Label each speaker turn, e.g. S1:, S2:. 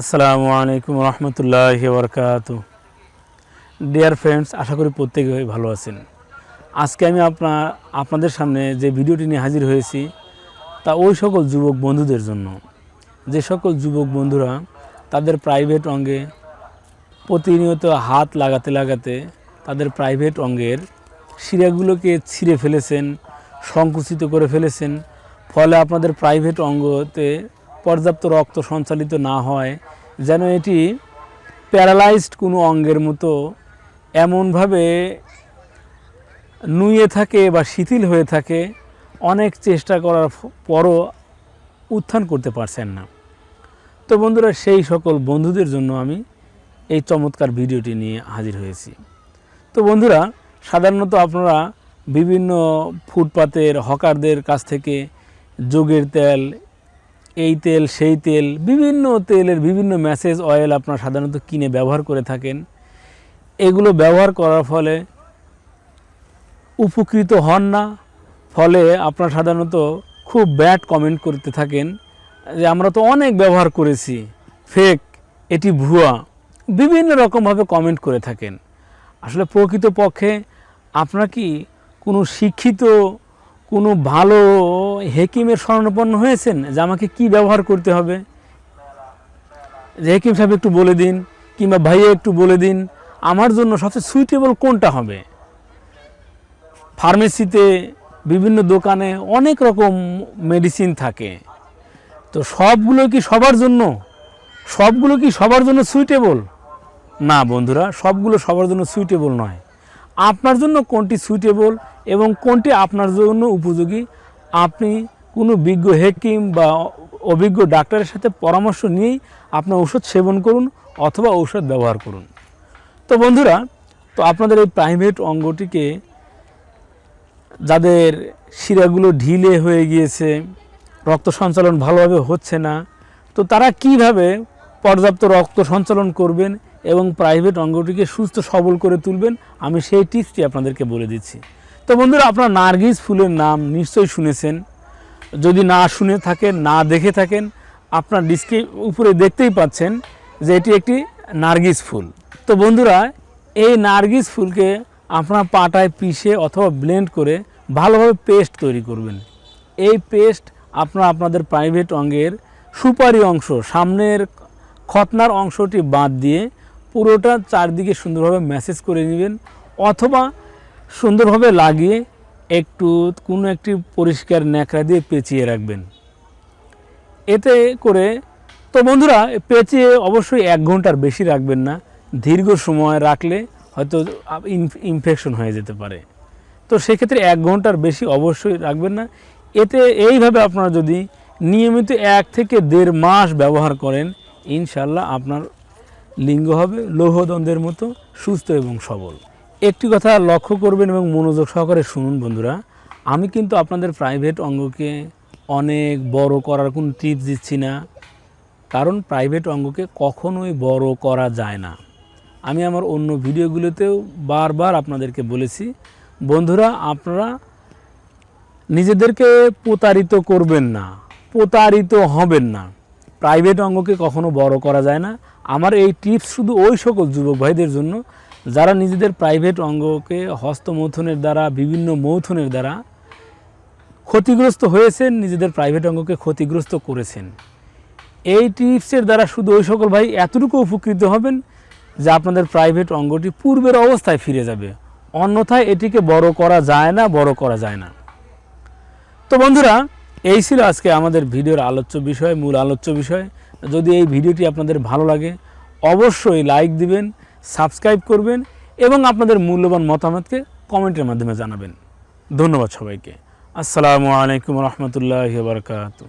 S1: আসসালামু আলাইকুম রহমতুল্লাহ বরকাত ডিয়ার ফ্রেন্ডস আশা করি প্রত্যেকে ভালো আছেন। আজকে আমি আপনার আপনাদের সামনে যে ভিডিওটি নিয়ে হাজির হয়েছি, তা ওই সকল যুবক বন্ধুদের জন্য। যে সকল যুবক বন্ধুরা তাদের প্রাইভেট অঙ্গে প্রতিনিয়ত হাত লাগাতে লাগাতে তাদের প্রাইভেট অঙ্গের শিরাগুলোকে ছিঁড়ে ফেলেছেন, সংকুচিত করে ফেলেছেন। ফলে আপনাদের প্রাইভেট অঙ্গতে পর্যাপ্ত রক্ত সঞ্চালিত না হয়, যেন এটি প্যারালাইজড কোনো অঙ্গের মতো এমনভাবে নুয়ে থাকে বা শিথিল হয়ে থাকে, অনেক চেষ্টা করার পরও উত্থান করতে পারছেন না। তো বন্ধুরা, সেই সকল বন্ধুদের জন্য আমি এই চমৎকার ভিডিওটি নিয়ে হাজির হয়েছি। তো বন্ধুরা, সাধারণত আপনারা বিভিন্ন ফুটপাতের হকারদের কাছ থেকে যোগের তেল এই তেল, সেই তেল, বিভিন্ন তেলের বিভিন্ন ম্যাসেজ অয়েল আপনারা সাধারণত কিনে ব্যবহার করে থাকেন। এগুলো ব্যবহার করার ফলে উপকৃত হন না, ফলে আপনারা সাধারণত খুব ব্যাড কমেন্ট করতে থাকেন যে, আমরা তো অনেক ব্যবহার করেছি ফেক এটি ভুয়া। বিভিন্ন রকমভাবে কমেন্ট করে থাকেন। আসলে প্রকৃতপক্ষে আপনারা কি কোনো শিক্ষিত কোনো ভালো হেকিমের শরণাপন্ন হয়েছেন? যে আমাকে কি ব্যবহার করতে হবে? যে হেকিম সাহেব একটু বলে দিন, কিংবা ভাইয়া একটু বলে দিন, আমার জন্য সবচেয়ে সুইটেবল কোনটা হবে? ফার্মেসিতে বিভিন্ন দোকানে অনেক রকম মেডিসিন থাকে। তো সবগুলো কি সবার জন্য? সবগুলো কি সবার জন্য সুইটেবল না বন্ধুরা, সবগুলো সবার জন্য সুইটেবল নয়। আপনার জন্য কোনটি সুইটেবল এবং কোনটি আপনার জন্য উপযোগী? আপনি কোনো বিজ্ঞ হেকিম বা অভিজ্ঞ ডাক্তারের সাথে পরামর্শ নিয়েই আপনার ওষুধ সেবন করুন অথবা ঔষধ ব্যবহার করুন। তো বন্ধুরা, তো আপনাদের এই প্রাইভেট অঙ্গটিকে যাদের শিরাগুলো ঢিলে হয়ে গিয়েছে, রক্ত সঞ্চালন ভালোভাবে হচ্ছে না, তো তারা কীভাবে পর্যাপ্ত রক্ত সঞ্চালন করবেন এবং প্রাইভেট অঙ্গটিকে সুস্থ সবল করে তুলবেন। আমি সেই টিপসটি আপনাদেরকে বলে দিচ্ছি। তো বন্ধুরা, আপনারা নার্গিস ফুলের নাম নিশ্চয়ই শুনেছেন। যদি না শুনে থাকেন, না দেখে থাকেন, আপনার ডিস্কে উপরে দেখতেই পাচ্ছেন যে এটি একটি নার্গিস ফুল। তো বন্ধুরা, এই নার্গিস ফুলকে আপনার পাটায় পিষে অথবা ব্লেন্ড করে ভালোভাবে পেস্ট তৈরি করবেন। এই পেস্ট আপনার, আপনাদের প্রাইভেট অঙ্গের সুপারি অংশ, সামনের খতনার অংশটি বাদ দিয়ে পুরোটা চারদিকে সুন্দরভাবে ম্যাসেজ করে নেবেন, অথবা সুন্দরভাবে লাগিয়ে একটু কোনো একটি পরিষ্কার ন্যাকড়া দিয়ে পেঁচিয়ে রাখবেন। এতে করে, তো বন্ধুরা, পেঁচিয়ে অবশ্যই এক ঘণ্টার বেশি রাখবেন না, দীর্ঘ সময় রাখলে হয়তো ইনফেকশন হয়ে যেতে পারে। তো সেক্ষেত্রে এক ঘণ্টার বেশি অবশ্যই রাখবেন না। এতে এইভাবে আপনারা যদি নিয়মিত এক থেকে দেড় মাস ব্যবহার করেন ইনশাল্লাহ আপনার লিঙ্গ হবে লৌহদন্দের মতো, সুস্থ এবং সবল। একটি কথা লক্ষ্য করবেন এবং মনোযোগ সহকারে শুনুন বন্ধুরা। আমি কিন্তু আপনাদের প্রাইভেট অঙ্গকে অনেক বড় করার কোনো টিপস দিচ্ছি না। কারণ প্রাইভেট অঙ্গকে কখনোই বড় করা যায় না। আমি আমার অন্য ভিডিওগুলোতেও বারবার আপনাদেরকে বলেছি, বন্ধুরা আপনারা নিজেদেরকে প্রতারিত করবেন না, প্রতারিত হবেন না। প্রাইভেট অঙ্গকে কখনো বড় করা যায় না। আমার এই টিপস শুধু ওই সকল যুবক ভাইদের জন্য, যারা নিজেদের প্রাইভেট অঙ্গকে হস্তমৈথুনের দ্বারা, বিভিন্ন মৌথনের দ্বারা ক্ষতিগ্রস্ত হয়েছেন, নিজেদের প্রাইভেট অঙ্গকে ক্ষতিগ্রস্ত করেছেন। এই টিপসের দ্বারা শুধু ওই সকল ভাই এতটুকু উপকৃত হবেন যে আপনাদের প্রাইভেট অঙ্গটি পূর্বের অবস্থায় ফিরে যাবে। অন্যথায় এটিকে বড় করা যায় না, বড় করা যায় না। তো বন্ধুরা এই ছিল আজকে আমাদের ভিডিওর আলোচ্য বিষয়, মূল আলোচ্য বিষয়। যদি এই ভিডিওটি আপনাদের ভালো লাগে, অবশ্যই লাইক দিবেন, সাবস্ক্রাইব করবেন এবং আপনাদের মূল্যবান মতামতকে কমেন্টের মাধ্যমে জানাবেন। ধন্যবাদ সবাইকে। আসসালামু আলাইকুম রহমতুল্লাহ বারকাতু